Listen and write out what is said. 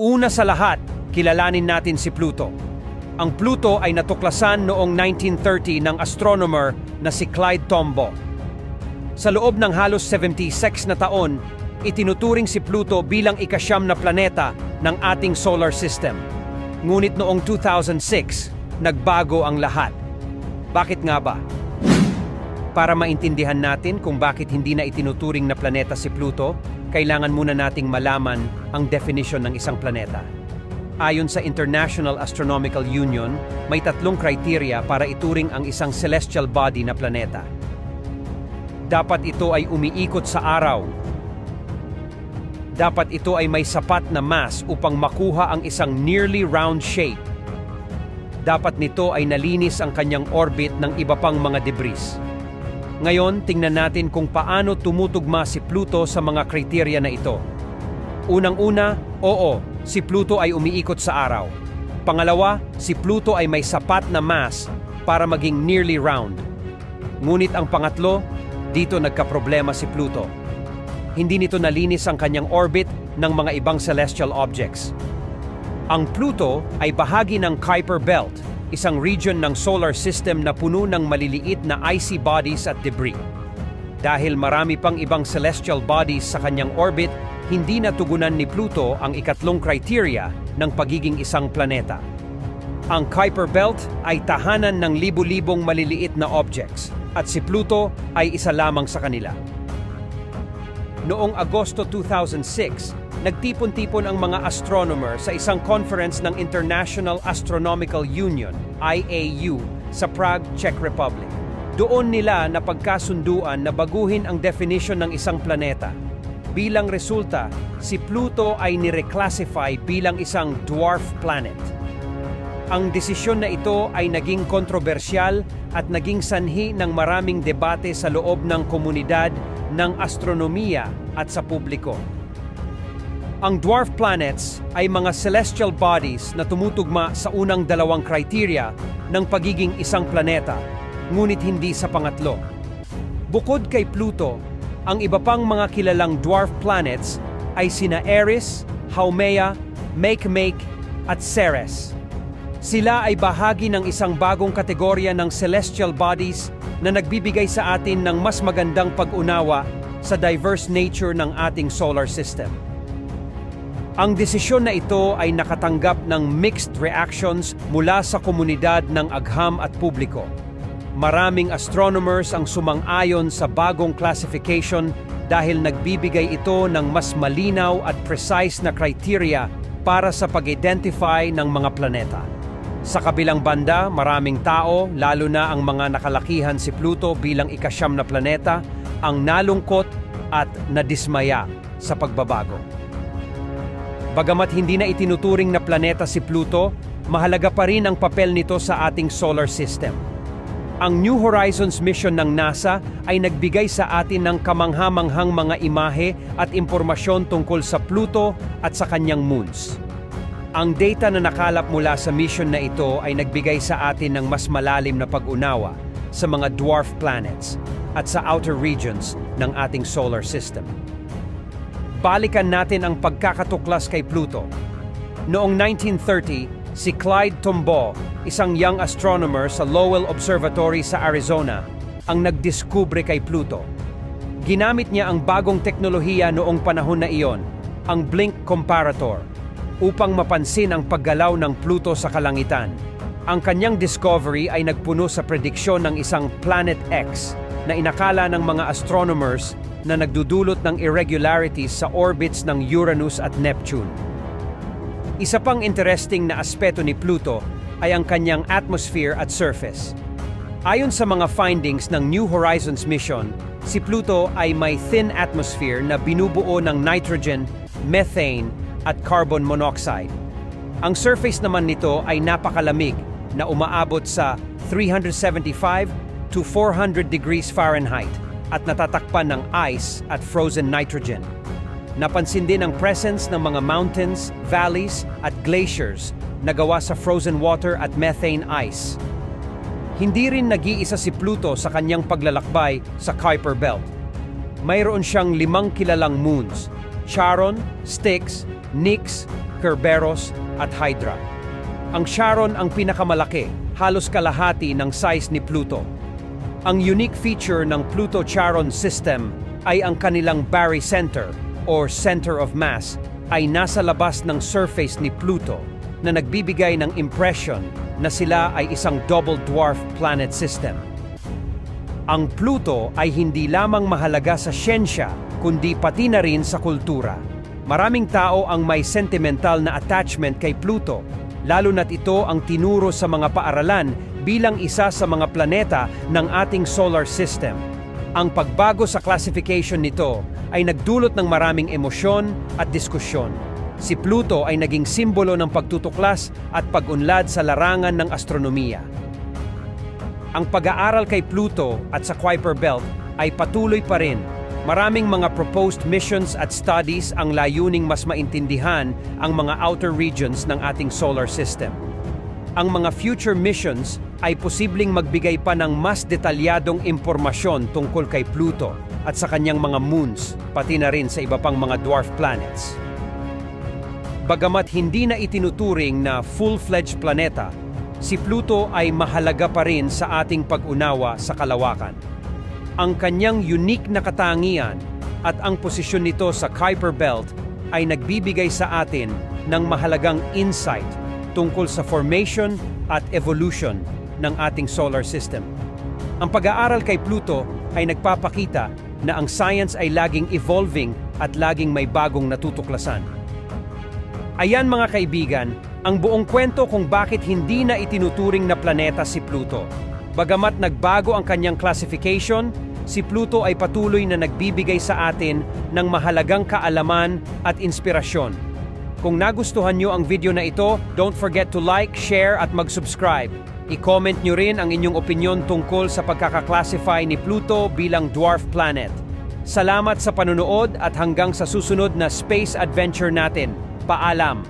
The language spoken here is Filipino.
Una sa lahat, kilalanin natin si Pluto. Ang Pluto ay natuklasan noong 1930 ng astronomer na si Clyde Tombaugh. Sa loob ng halos 76 na taon, itinuturing si Pluto bilang ikasyam na planeta ng ating solar system. Ngunit noong 2006, nagbago ang lahat. Bakit nga ba? Para maintindihan natin kung bakit hindi na itinuturing na planeta si Pluto, kailangan muna nating malaman ang definition ng isang planeta. Ayon sa International Astronomical Union, may tatlong kriteria para ituring ang isang celestial body na planeta. Dapat ito ay umiikot sa araw. Dapat ito ay may sapat na mass upang makuha ang isang nearly round shape. Dapat nito ay nalinis ang kanyang orbit ng iba pang mga debris. Ngayon, tingnan natin kung paano tumutugma si Pluto sa mga kriteriya na ito. Unang-una, oo, si Pluto ay umiikot sa araw. Pangalawa, si Pluto ay may sapat na mass para maging nearly round. Ngunit ang pangatlo, dito nagkaproblema si Pluto. Hindi nito nalinis ang kanyang orbit ng mga ibang celestial objects. Ang Pluto ay bahagi ng Kuiper Belt, isang region ng solar system na puno ng maliliit na icy bodies at debris. Dahil marami pang ibang celestial bodies sa kanyang orbit, hindi natugunan ni Pluto ang ikatlong criteria ng pagiging isang planeta. Ang Kuiper Belt ay tahanan ng libu-libong maliliit na objects at si Pluto ay isa lamang sa kanila. Noong Agosto 2006, nagtipon-tipon ang mga astronomer sa isang conference ng International Astronomical Union, IAU, sa Prague, Czech Republic. Doon nila napagkasunduan na baguhin ang definition ng isang planeta. Bilang resulta, si Pluto ay nireclassify bilang isang dwarf planet. Ang desisyon na ito ay naging kontrobersyal at naging sanhi ng maraming debate sa loob ng komunidad ng astronomiya at sa publiko. Ang dwarf planets ay mga celestial bodies na tumutugma sa unang dalawang criteria ng pagiging isang planeta, ngunit hindi sa pangatlo. Bukod kay Pluto, ang iba pang mga kilalang dwarf planets ay sina Eris, Haumea, Makemake at Ceres. Sila ay bahagi ng isang bagong kategorya ng celestial bodies na nagbibigay sa atin ng mas magandang pag-unawa sa diverse nature ng ating solar system. Ang desisyon na ito ay nakatanggap ng mixed reactions mula sa komunidad ng agham at publiko. Maraming astronomers ang sumang-ayon sa bagong classification dahil nagbibigay ito ng mas malinaw at precise na criteria para sa pag-identify ng mga planeta. Sa kabilang banda, maraming tao, lalo na ang mga nakalakihan si Pluto bilang ikasyam na planeta, ang nalungkot at nadismaya sa pagbabago. Bagamat hindi na itinuturing na planeta si Pluto, mahalaga pa rin ang papel nito sa ating solar system. Ang New Horizons mission ng NASA ay nagbigay sa atin ng kamanghamanghang mga imahe at impormasyon tungkol sa Pluto at sa kanyang moons. Ang data na nakalap mula sa mission na ito ay nagbigay sa atin ng mas malalim na pag-unawa sa mga dwarf planets at sa outer regions ng ating solar system. Balikan natin ang pagkakatuklas kay Pluto. Noong 1930, si Clyde Tombaugh, isang young astronomer sa Lowell Observatory sa Arizona, ang nagdiskubre kay Pluto. Ginamit niya ang bagong teknolohiya noong panahon na iyon, ang blink comparator, upang mapansin ang paggalaw ng Pluto sa kalangitan. Ang kanyang discovery ay nagpuno sa prediksyon ng isang Planet X na inakala ng mga astronomers na nagdudulot ng irregularities sa orbits ng Uranus at Neptune. Isa pang interesting na aspeto ni Pluto ay ang kanyang atmosphere at surface. Ayon sa mga findings ng New Horizons mission, si Pluto ay may thin atmosphere na binubuo ng nitrogen, methane at carbon monoxide. Ang surface naman nito ay napakalamig na umaabot sa 375 to 400 degrees Fahrenheit at natatakpan ng ice at frozen nitrogen. Napansin din ang presence ng mga mountains, valleys at glaciers na gawa sa frozen water at methane ice. Hindi rin nag-iisa si Pluto sa kanyang paglalakbay sa Kuiper Belt. Mayroon siyang limang kilalang moons, Charon, Styx, Nix, Kerberos at Hydra. Ang Charon ang pinakamalaki, halos kalahati ng size ni Pluto. Ang unique feature ng Pluto-Charon system ay ang kanilang barycenter or center of mass ay nasa labas ng surface ni Pluto na nagbibigay ng impression na sila ay isang double dwarf planet system. Ang Pluto ay hindi lamang mahalaga sa siyensya, kundi pati na rin sa kultura. Maraming tao ang may sentimental na attachment kay Pluto, lalo na't ito ang tinuro sa mga paaralan bilang isa sa mga planeta ng ating solar system. Ang pagbago sa classification nito ay nagdulot ng maraming emosyon at diskusyon. Si Pluto ay naging simbolo ng pagtutuklas at pag-unlad sa larangan ng astronomiya. Ang pag-aaral kay Pluto at sa Kuiper Belt ay patuloy pa rin. Maraming mga proposed missions at studies ang layuning mas maintindihan ang mga outer regions ng ating solar system. Ang mga future missions ay posibleng magbigay pa ng mas detalyadong impormasyon tungkol kay Pluto at sa kanyang mga moons, pati na rin sa iba pang mga dwarf planets. Bagamat hindi na itinuturing na full-fledged planeta, si Pluto ay mahalaga pa rin sa ating pag-unawa sa kalawakan. Ang kanyang unique na katangian at ang posisyon nito sa Kuiper Belt ay nagbibigay sa atin ng mahalagang insight tungkol sa formation at evolution ng ating solar system. Ang pag-aaral kay Pluto ay nagpapakita na ang science ay laging evolving at laging may bagong natutuklasan. Ayan mga kaibigan, ang buong kwento kung bakit hindi na itinuturing na planeta si Pluto. Bagamat nagbago ang kanyang classification, si Pluto ay patuloy na nagbibigay sa atin ng mahalagang kaalaman at inspirasyon. Kung nagustuhan nyo ang video na ito, don't forget to like, share at mag-subscribe. I-comment nyo rin ang inyong opinion tungkol sa pagkakaklasify ni Pluto bilang dwarf planet. Salamat sa panunood at hanggang sa susunod na space adventure natin. Paalam!